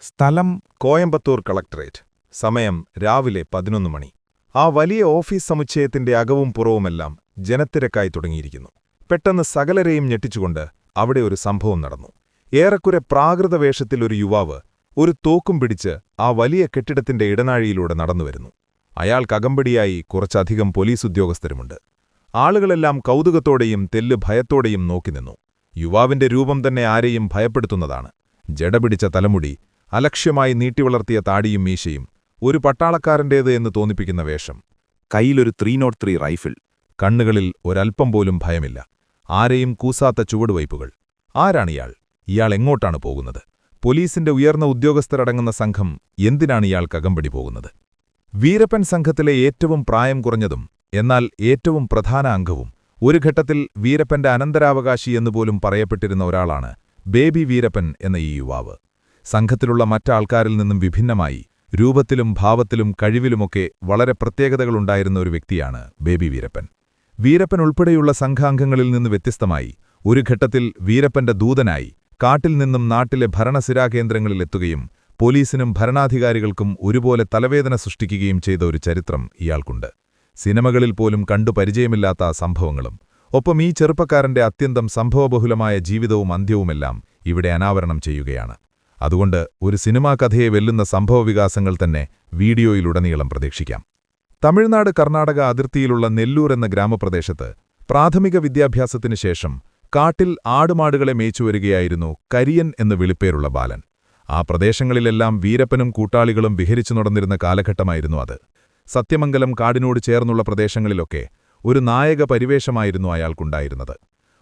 സ്ഥലം കോയമ്പത്തൂർ കളക്ടറേറ്റ്. സമയം രാവിലെ പതിനൊന്ന് മണി. ആ വലിയ ഓഫീസ് സമുച്ചയത്തിന്റെ അകവും പുറവുമെല്ലാം ജനത്തിരക്കായി തുടങ്ങിയിരിക്കുന്നു. പെട്ടെന്ന് സകലരെയും ഞെട്ടിച്ചുകൊണ്ട് അവിടെ ഒരു സംഭവം നടന്നു. ഏറെക്കുറെ പ്രാകൃത വേഷത്തിൽ ഒരു യുവാവ് ഒരു തോക്കും പിടിച്ച് ആ വലിയ കെട്ടിടത്തിന്റെ ഇടനാഴിയിലൂടെ നടന്നുവരുന്നു അയാൾക്കകമ്പടിയായി കുറച്ചധികം പോലീസ് ഉദ്യോഗസ്ഥരുമുണ്ട്. ആളുകളെല്ലാം കൗതുകത്തോടെയും തെല്ല് ഭയത്തോടെയും നോക്കി നിന്നു. യുവാവിന്റെ രൂപം തന്നെ ആരെയും ഭയപ്പെടുത്തുന്നതാണ്. ജടപിടിച്ച തലമുടി അലക്ഷ്യമായി നീട്ടിവളർത്തിയ താടിയും മീശയും ഒരു പട്ടാളക്കാരന്റേത് എന്ന് തോന്നിപ്പിക്കുന്ന വേഷം. കയ്യിലൊരു ത്രീ നോട്ട് ത്രീ റൈഫിൾ കണ്ണുകളിൽ ഒരൽപ്പം പോലും ഭയമില്ല. ആരെയും കൂസാത്ത ചുവടുവയ്പ്പുകൾ. ആരാണിയാൾ ഇയാൾ? എങ്ങോട്ടാണ് പോകുന്നത്? പോലീസിന്റെ ഉയർന്ന ഉദ്യോഗസ്ഥരടങ്ങുന്ന സംഘം എന്തിനാണ് ഇയാൾ കകമ്പടി പോകുന്നത്? വീരപ്പൻ സംഘത്തിലെ ഏറ്റവും പ്രായം കുറഞ്ഞതും എന്നാൽ ഏറ്റവും പ്രധാന അംഗവും ഒരു ഘട്ടത്തിൽ വീരപ്പന്റെ അനന്തരാവകാശി എന്നുപോലും പറയപ്പെട്ടിരുന്ന ഒരാളാണ് ബേബി വീരപ്പൻ എന്ന ഈ യുവാവ്. സംഘത്തിലുള്ള മറ്റാൾക്കാരിൽ നിന്നും വിഭിന്നമായി. രൂപത്തിലും ഭാവത്തിലും കഴിവിലുമൊക്കെ വളരെ പ്രത്യേകതകളുണ്ടായിരുന്ന ഒരു വ്യക്തിയാണ് ബേബി വീരപ്പൻ. വീരപ്പൻ ഉൾപ്പെടെയുള്ള സംഘാംഗങ്ങളിൽ നിന്ന് വ്യത്യസ്തമായി. ഒരു ഘട്ടത്തിൽ വീരപ്പന്റെ ദൂതനായി കാട്ടിൽ നിന്നും നാട്ടിലെ ഭരണസിരാകേന്ദ്രങ്ങളിലെത്തുകയും പോലീസിനും ഭരണാധികാരികൾക്കും ഒരുപോലെ തലവേദന സൃഷ്ടിക്കുകയും ചെയ്ത ഒരു ചരിത്രം ഇയാൾക്കുണ്ട്. സിനിമകളിൽ പോലും കണ്ടു പരിചയമില്ലാത്ത സംഭവങ്ങളും ഒപ്പം ഈ ചെറുപ്പക്കാരന്റെ അത്യന്തം സംഭവബഹുലമായ ജീവിതവും അന്ത്യവുമെല്ലാം ഇവിടെ അനാവരണം ചെയ്യുകയാണ്. അതുകൊണ്ട് ഒരു സിനിമാ കഥയെ വെല്ലുന്ന സംഭവവികാസങ്ങൾ തന്നെ വീഡിയോയിലുടനീളം പ്രതീക്ഷിക്കാം. തമിഴ്നാട് കർണാടക അതിർത്തിയിലുള്ള നെല്ലൂർ എന്ന ഗ്രാമപ്രദേശത്ത് പ്രാഥമിക വിദ്യാഭ്യാസത്തിനു ശേഷം കാട്ടിൽ ആടുമാടുകളെ മേച്ചുവരികയായിരുന്നു കരിയൻ എന്ന് വിളിപ്പേരുള്ള ബാലൻ. ആ പ്രദേശങ്ങളിലെല്ലാം വീരപ്പനും കൂട്ടാളികളും വിഹരിച്ചു നടന്നിരുന്ന കാലഘട്ടമായിരുന്നു അത്. സത്യമംഗലം കാടിനോട് ചേർന്നുള്ള പ്രദേശങ്ങളിലൊക്കെ ഒരു നായക പരിവേഷമായിരുന്നു അയാൾക്കുണ്ടായിരുന്നത്.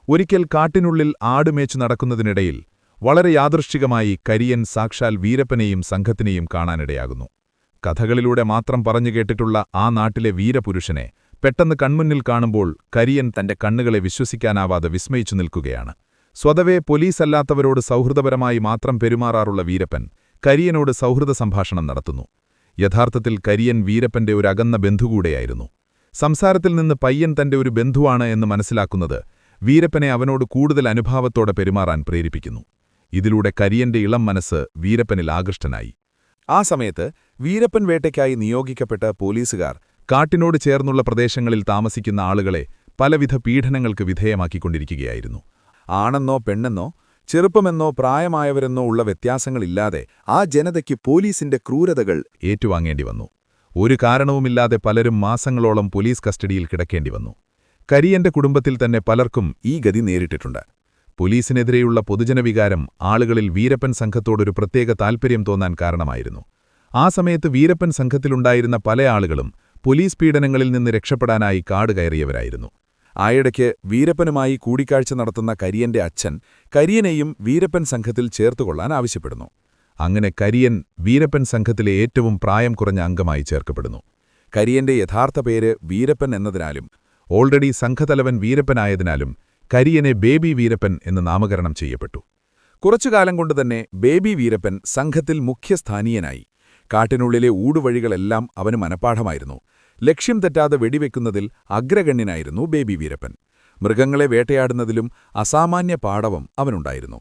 ഒരിക്കൽ കാട്ടിനുള്ളിൽ ആടുമേച്ചു നടക്കുന്നതിനിടയിൽ വളരെ യാദൃശ്ചികമായി കരിയൻ സാക്ഷാൽ വീരപ്പനെയും സംഘത്തിനെയും കാണാനിടയാകുന്നു. കഥകളിലൂടെ മാത്രം പറഞ്ഞു കേട്ടിട്ടുള്ള ആ നാട്ടിലെ വീരപുരുഷനെ പെട്ടെന്ന് കൺമുന്നിൽ കാണുമ്പോൾ കരിയൻ തന്റെ കണ്ണുകളെ വിശ്വസിക്കാനാവാതെ വിസ്മയിച്ചു നിൽക്കുകയാണ്. സ്വതവേ പോലീസല്ലാത്തവരോട് സൗഹൃദപരമായി മാത്രം പെരുമാറാറുള്ള വീരപ്പൻ കരിയനോട് സൗഹൃദ സംഭാഷണം നടത്തുന്നു. യഥാർത്ഥത്തിൽ കരിയൻ വീരപ്പന്റെ ഒരു അകന്ന ബന്ധുകൂടെയായിരുന്നു. സംസാരത്തിൽ നിന്ന് പയ്യൻ തന്റെ ഒരു ബന്ധുവാണ് എന്ന് മനസ്സിലാക്കുന്നത് വീരപ്പനെ അവനോട് കൂടുതൽ അനുഭാവത്തോടെ പെരുമാറാൻ പ്രേരിപ്പിക്കുന്നു. ഇതിലൂടെ കരിയന്റെ ഇളം മനസ്സ് വീരപ്പനിൽ ആകൃഷ്ടനായി. ആ സമയത്ത് വീരപ്പൻ വേട്ടയ്ക്കായി നിയോഗിക്കപ്പെട്ട പോലീസുകാർ കാട്ടിനോട് ചേർന്നുള്ള പ്രദേശങ്ങളിൽ താമസിക്കുന്ന ആളുകളെ പലവിധ പീഡനങ്ങൾക്ക് വിധേയമാക്കിക്കൊണ്ടിരിക്കുകയായിരുന്നു. ആണെന്നോ പെണ്ണെന്നോ ചെറുപ്പമെന്നോ പ്രായമായവരെന്നോ ഉള്ള വ്യത്യാസങ്ങളില്ലാതെ ആ ജനതയ്ക്ക് പോലീസിന്റെ ക്രൂരതകൾ ഏറ്റുവാങ്ങേണ്ടി വന്നു. ഒരു കാരണവുമില്ലാതെ പലരും മാസങ്ങളോളം പോലീസ് കസ്റ്റഡിയിൽ കിടക്കേണ്ടി വന്നു. കരിയന്റെ കുടുംബത്തിൽ തന്നെ പലർക്കും ഈ ഗതി നേരിട്ടിട്ടുണ്ട്. പോലീസിനെതിരെയുള്ള പൊതുജനവികാരം ആളുകളിൽ വീരപ്പൻ സംഘത്തോടൊരു പ്രത്യേക താൽപ്പര്യം തോന്നാൻ കാരണമായിരുന്നു. ആ സമയത്ത് വീരപ്പൻ സംഘത്തിലുണ്ടായിരുന്ന പല ആളുകളും പോലീസ് പീഡനങ്ങളിൽ നിന്ന് രക്ഷപ്പെടാനായി കാട് കയറിയവരായിരുന്നു. ആയിടയ്ക്ക് വീരപ്പനുമായി കൂടിക്കാഴ്ച നടത്തുന്ന കരിയന്റെ അച്ഛൻ കരിയനെയും വീരപ്പൻ സംഘത്തിൽ ചേർത്തുകൊള്ളാൻ ആവശ്യപ്പെടുന്നു. അങ്ങനെ കരിയൻ വീരപ്പൻ സംഘത്തിലെ ഏറ്റവും പ്രായം കുറഞ്ഞ അംഗമായി ചേർക്കപ്പെടുന്നു. കരിയന്റെ യഥാർത്ഥ പേര് വീരപ്പൻ എന്നതിനാലും ഓൾറെഡി സംഘതലവൻ വീരപ്പനായതിനാലും കരിയനെ ബേബി വീരപ്പൻ എന്ന് നാമകരണം ചെയ്യപ്പെട്ടു. കുറച്ചുകാലം കൊണ്ടുതന്നെ ബേബി വീരപ്പൻ സംഘത്തിൽ മുഖ്യസ്ഥാനീയനായി കാട്ടിനുള്ളിലെ ഊടുവഴികളെല്ലാം അവന് മനപ്പാഠമായിരുന്നു. ലക്ഷ്യം തെറ്റാതെ വെടിവെക്കുന്നതിൽ അഗ്രഗണ്യനായിരുന്നു ബേബി വീരപ്പൻ. മൃഗങ്ങളെ വേട്ടയാടുന്നതിലും അസാമാന്യ പാടവം അവനുണ്ടായിരുന്നു.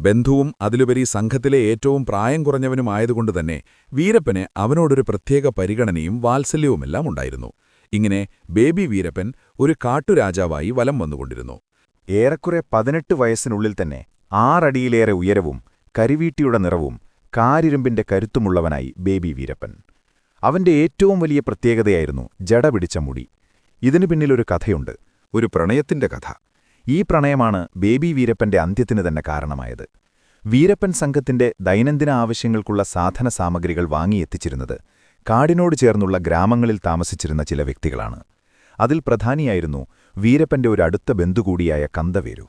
ബന്ധുവും അതിലുപരി സംഘത്തിലെ ഏറ്റവും പ്രായം കുറഞ്ഞവനുമായതുകൊണ്ടുതന്നെ വീരപ്പന് അവനോടൊരു പ്രത്യേക പരിഗണനയും വാത്സല്യവുമെല്ലാം ഉണ്ടായിരുന്നു. ഇങ്ങനെ ബേബി വീരപ്പൻ ഒരു കാട്ടുരാജാവായി വലം വന്നുകൊണ്ടിരുന്നു. ഏറെക്കുറെ പതിനെട്ട് വയസ്സിനുള്ളിൽ തന്നെ ആറടിയിലേറെ ഉയരവും കരിവീട്ടിയുടെ നിറവും കാരിരുമ്പിന്റെ കരുത്തുമുള്ളവനായി ബേബി വീരപ്പൻ. അവന്റെ ഏറ്റവും വലിയ പ്രത്യേകതയായിരുന്നു ജട പിടിച്ച മുടി. ഇതിനു പിന്നിലൊരു കഥയുണ്ട് ഒരു പ്രണയത്തിന്റെ കഥ. ഈ പ്രണയമാണ് ബേബി വീരപ്പന്റെ അന്ത്യത്തിന് തന്നെ കാരണമായത്. വീരപ്പൻ സംഘത്തിന്റെ ദൈനംദിന ആവശ്യങ്ങൾക്കുള്ള സാധന സാമഗ്രികൾ വാങ്ങിയെത്തിച്ചിരുന്നത് കാടിനോട് ചേർന്നുള്ള ഗ്രാമങ്ങളിൽ താമസിച്ചിരുന്ന ചില വ്യക്തികളാണ്. അതിൽ പ്രധാനിയായിരുന്നു വീരപ്പന്റെ ഒരു അടുത്ത ബന്ധുകൂടിയായ കന്തവേരു.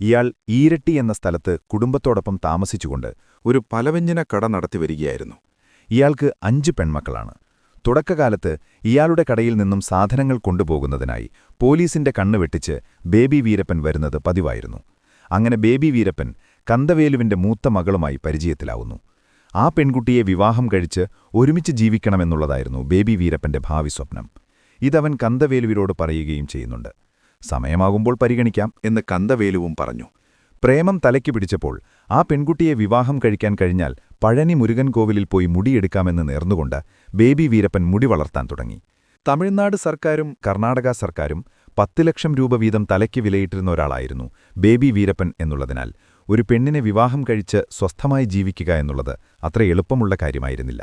ഇയാൾ ഈരട്ടി എന്ന സ്ഥലത്ത് കുടുംബത്തോടൊപ്പം താമസിച്ചുകൊണ്ട് ഒരു പലവ്യഞ്ജന കട നടത്തിവരികയായിരുന്നു ഇയാൾക്ക് അഞ്ച് പെൺമക്കളാണ്. തുടക്കകാലത്ത് ഇയാളുടെ കടയിൽ നിന്നും സാധനങ്ങൾ കൊണ്ടുപോകുന്നതിനായി പോലീസിന്റെ കണ്ണ് വെട്ടിച്ച് ബേബി വീരപ്പൻ വരുന്നത് പതിവായിരുന്നു. അങ്ങനെ ബേബി വീരപ്പൻ കന്തവേലുവിന്റെ മൂത്ത മകളുമായി പരിചയത്തിലാവുന്നു. ആ പെൺകുട്ടിയെ വിവാഹം കഴിച്ച് ഒരുമിച്ച് ജീവിക്കണമെന്നുള്ളതായിരുന്നു ബേബി വീരപ്പന്റെ ഭാവി സ്വപ്നം. ഇതവൻ കന്തവേലുവിനോട് പറയുകയും ചെയ്യുന്നുണ്ട്. സമയമാകുമ്പോൾ പരിഗണിക്കാം എന്ന് കന്തവേലുവും പറഞ്ഞു. പ്രേമം തലയ്ക്ക് പിടിച്ചപ്പോൾ ആ പെൺകുട്ടിയെ വിവാഹം കഴിക്കാൻ കഴിഞ്ഞാൽ പഴനി മുരുകൻ കോവിലിൽ പോയി മുടിയെടുക്കാമെന്ന് നേർന്നുകൊണ്ട് ബേബി വീരപ്പൻ മുടി വളർത്താൻ തുടങ്ങി. തമിഴ്നാട് സർക്കാരും കർണാടക സർക്കാരും പത്ത് ലക്ഷം രൂപ വീതം തലയ്ക്ക് വിലയിട്ടിരുന്ന ഒരാളായിരുന്നു ബേബി വീരപ്പൻ എന്നുള്ളതിനാൽ ഒരു പെണ്ണിനെ വിവാഹം കഴിച്ച് സ്വസ്ഥമായി ജീവിക്കുക എന്നുള്ളത് അത്ര എളുപ്പമുള്ള കാര്യമായിരുന്നില്ല.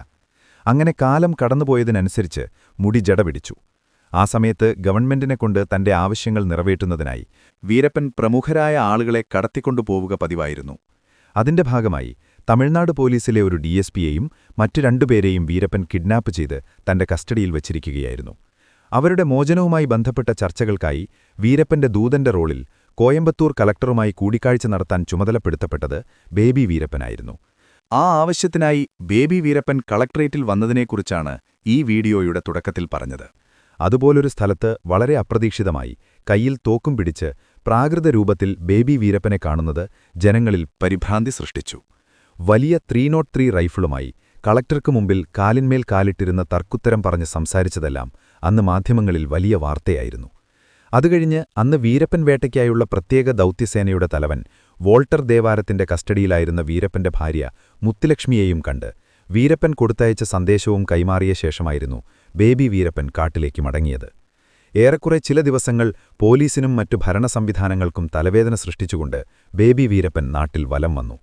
അങ്ങനെ കാലം കടന്നുപോയതിനനുസരിച്ച് മുടി ജടപിടിച്ചു. ആ സമയത്ത് ഗവൺമെന്റിനെക്കൊണ്ട് തന്റെ ആവശ്യങ്ങൾ നിറവേറ്റുന്നതിനായി വീരപ്പൻ പ്രമുഖരായ ആളുകളെ കടത്തിക്കൊണ്ടുപോവുക പതിവായിരുന്നു. അതിന്റെ ഭാഗമായി തമിഴ്നാട് പോലീസിലെ ഒരു ഡിഎസ്പിയെയും മറ്റു രണ്ടുപേരെയും വീരപ്പൻ കിഡ്നാപ്പ് ചെയ്ത് തന്റെ കസ്റ്റഡിയിൽ വച്ചിരിക്കുകയായിരുന്നു. അവരുടെ മോചനവുമായി ബന്ധപ്പെട്ട ചർച്ചകൾക്കായി വീരപ്പന്റെ ദൂതന്റെ റോളിൽ കോയമ്പത്തൂർ കലക്ടറുമായി കൂടിക്കാഴ്ച നടത്താൻ ചുമതലപ്പെടുത്തപ്പെട്ടത് ബേബി വീരപ്പനായിരുന്നു. ആ ആവശ്യത്തിനായി ബേബി വീരപ്പൻ കളക്ടറേറ്റിൽ വന്നതിനെക്കുറിച്ചാണ് ഈ വീഡിയോയുടെ തുടക്കത്തിൽ പറഞ്ഞത്. അതുപോലൊരു സ്ഥലത്ത് വളരെ അപ്രതീക്ഷിതമായി കയ്യിൽ തോക്കും പിടിച്ച് പ്രാകൃത രൂപത്തിൽ ബേബി വീരപ്പനെ കാണുന്നത് ജനങ്ങളിൽ പരിഭ്രാന്തി സൃഷ്ടിച്ചു. വലിയ ത്രീ നോട്ട് ത്രീ റൈഫിളുമായി കളക്ടർക്ക് മുമ്പിൽ കാലിന്മേൽ കാലിട്ടിരുന്ന തർക്കുത്തരം പറഞ്ഞ് സംസാരിച്ചതെല്ലാം അന്ന് മാധ്യമങ്ങളിൽ വലിയ വാർത്തയായിരുന്നു. അതുകഴിഞ്ഞ് അന്ന് വീരപ്പൻ വേട്ടയ്ക്കായുള്ള പ്രത്യേക ദൗത്യസേനയുടെ തലവൻ വോൾട്ടർ ദേവാരത്തിന്റെ കസ്റ്റഡിയിലായിരുന്ന വീരപ്പന്റെ ഭാര്യ മുത്തുലക്ഷ്മിയെയും കണ്ട് വീരപ്പൻ കൊടുത്തയച്ച സന്ദേശവും കൈമാറിയ ശേഷമായിരുന്നു ബേബി വീരപ്പൻ കാട്ടിലേക്ക് മടങ്ങിയത്. ഏറെക്കുറെ ചില ദിവസങ്ങൾ പോലീസിനും മറ്റു ഭരണ സംവിധാനങ്ങൾക്കും തലവേദന സൃഷ്ടിച്ചുകൊണ്ട് ബേബി വീരപ്പൻ നാട്ടിൽ വലം വന്നു.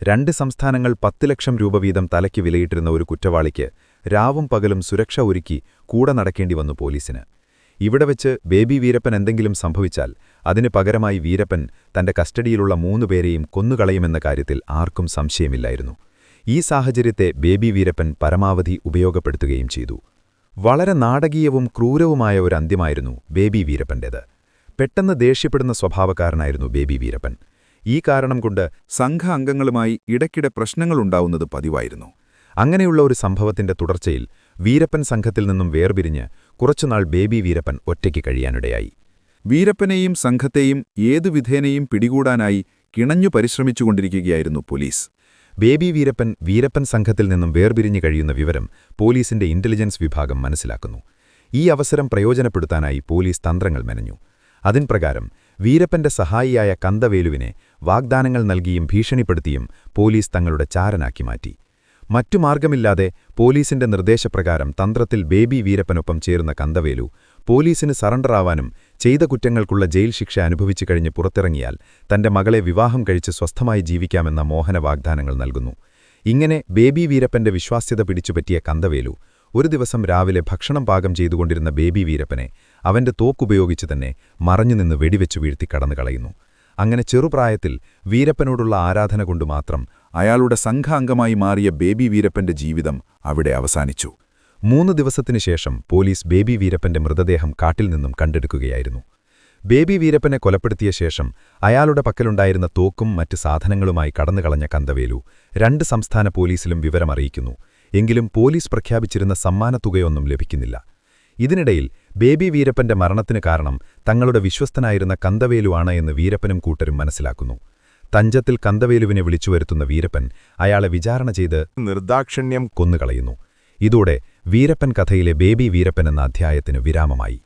രണ്ട് സംസ്ഥാനങ്ങൾ പത്ത് ലക്ഷം രൂപ വീതം തലയ്ക്ക് വിലയിട്ടിരുന്ന ഒരു കുറ്റവാളിക്ക് രാവും പകലും സുരക്ഷ ഒരുക്കി കൂടെ നടക്കേണ്ടി വന്നു പോലീസിന്. ഇവിടെ വെച്ച് ബേബി വീരപ്പൻ എന്തെങ്കിലും സംഭവിച്ചാൽ അതിന് പകരമായി വീരപ്പൻ തന്റെ കസ്റ്റഡിയിലുള്ള മൂന്നുപേരെയും കൊന്നുകളയുമെന്ന കാര്യത്തിൽ ആർക്കും സംശയമില്ലായിരുന്നു. ഈ സാഹചര്യത്തെ ബേബി വീരപ്പൻ പരമാവധി ഉപയോഗപ്പെടുത്തുകയും ചെയ്തു. വളരെ നാടകീയവും ക്രൂരവുമായ ഒരു അന്ത്യമായിരുന്നു ബേബി വീരപ്പന്റേത്. പെട്ടെന്ന് ദേഷ്യപ്പെടുന്ന സ്വഭാവക്കാരനായിരുന്നു ബേബി വീരപ്പൻ. ഈ കാരണം കൊണ്ട് സംഘ അംഗങ്ങളുമായി ഇടയ്ക്കിടെ പ്രശ്നങ്ങളുണ്ടാവുന്നത് പതിവായിരുന്നു. അങ്ങനെയുള്ള ഒരു സംഭവത്തിന്റെ തുടർച്ചയിൽ വീരപ്പൻ സംഘത്തിൽ നിന്നും വേർപിരിഞ്ഞ് കുറച്ചുനാൾ ബേബി വീരപ്പൻ ഒറ്റയ്ക്ക് കഴിയാനിടയായി. വീരപ്പനെയും സംഘത്തെയും ഏതു വിധേനയും പിടികൂടാനായി കിണഞ്ഞു പരിശ്രമിച്ചുകൊണ്ടിരിക്കുകയായിരുന്നു പോലീസ്. ബേബി വീരപ്പൻ വീരപ്പൻ സംഘത്തിൽ നിന്നും വേർപിരിഞ്ഞു കഴിയുന്ന വിവരം പോലീസിന്റെ ഇന്റലിജൻസ് വിഭാഗം മനസ്സിലാക്കുന്നു. ഈ അവസരം പ്രയോജനപ്പെടുത്താനായി പോലീസ് തന്ത്രങ്ങൾ മെനഞ്ഞു. അതിൻപ്രകാരം വീരപ്പന്റെ സഹായിയായ കന്തവേലുവിനെ വാഗ്ദാനങ്ങൾ നൽകിയും ഭീഷണിപ്പെടുത്തിയും പോലീസ് തങ്ങളുടെ ചാരനാക്കി മാറ്റി. മറ്റു മാർഗമില്ലാതെ പോലീസിന്റെ നിർദ്ദേശപ്രകാരം തന്ത്രത്തിൽ ബേബി വീരപ്പനൊപ്പം ചേരുന്ന കന്തവേലു പോലീസിന് സറണ്ടറാവാനും ചെയ്ത കുറ്റങ്ങൾക്കുള്ള ജയിൽ ശിക്ഷ അനുഭവിച്ചു കഴിഞ്ഞ് പുറത്തിറങ്ങിയാൽ തന്റെ മകളെ വിവാഹം കഴിച്ച് സ്വസ്ഥമായി ജീവിക്കാമെന്ന മോഹന വാഗ്ദാനങ്ങൾ നൽകുന്നു. ഇങ്ങനെ ബേബി വീരപ്പന്റെ വിശ്വാസ്യത പിടിച്ചുപറ്റിയ കന്തവേലു ഒരു ദിവസം രാവിലെ ഭക്ഷണം പാകം ചെയ്തുകൊണ്ടിരുന്ന ബേബി വീരപ്പനെ അവന്റെ തോക്കുപയോഗിച്ച് തന്നെ മറഞ്ഞുനിന്ന് വെടിവെച്ചു വീഴ്ത്തി കടന്നു കളയുന്നു അങ്ങനെ ചെറുപ്രായത്തിൽ വീരപ്പനോടുള്ള ആരാധന കൊണ്ട് മാത്രം അയാളുടെ സംഘാംഗമായി മാറിയ ബേബി വീരപ്പന്റെ ജീവിതം അവിടെ അവസാനിച്ചു. മൂന്ന് ദിവസത്തിനു ശേഷം പോലീസ് ബേബി വീരപ്പന്റെ മൃതദേഹം കാട്ടിൽ നിന്നും കണ്ടെടുക്കുകയായിരുന്നു. ബേബി വീരപ്പനെ കൊലപ്പെടുത്തിയ ശേഷം അയാളുടെ പക്കലുണ്ടായിരുന്ന തോക്കും മറ്റ് സാധനങ്ങളുമായി കടന്നുകളഞ്ഞ കന്തവേലു രണ്ട് സംസ്ഥാന പോലീസിലും വിവരമറിയിക്കുന്നു എങ്കിലും പോലീസ് പ്രഖ്യാപിച്ചിരുന്ന സമ്മാനത്തുകയൊന്നും ലഭിക്കുന്നില്ല. ഇതിനിടയിൽ ബേബി വീരപ്പന്റെ മരണത്തിന് കാരണം തങ്ങളുടെ വിശ്വസ്തനായിരുന്ന കന്തവേലുവാണ് എന്ന് വീരപ്പനും കൂട്ടരും മനസ്സിലാക്കുന്നു. തഞ്ചത്തിൽ കന്തവേലുവിനെ വിളിച്ചുവരുത്തുന്ന വീരപ്പൻ അയാളെ വിചാരണ ചെയ്ത് നിർദാക്ഷിണ്യം കൊന്നുകളയുന്നു. ഇതോടെ വീരപ്പൻ കഥയിലെ ബേബി വീരപ്പൻ എന്ന അധ്യായത്തിന് വിരാമമായി.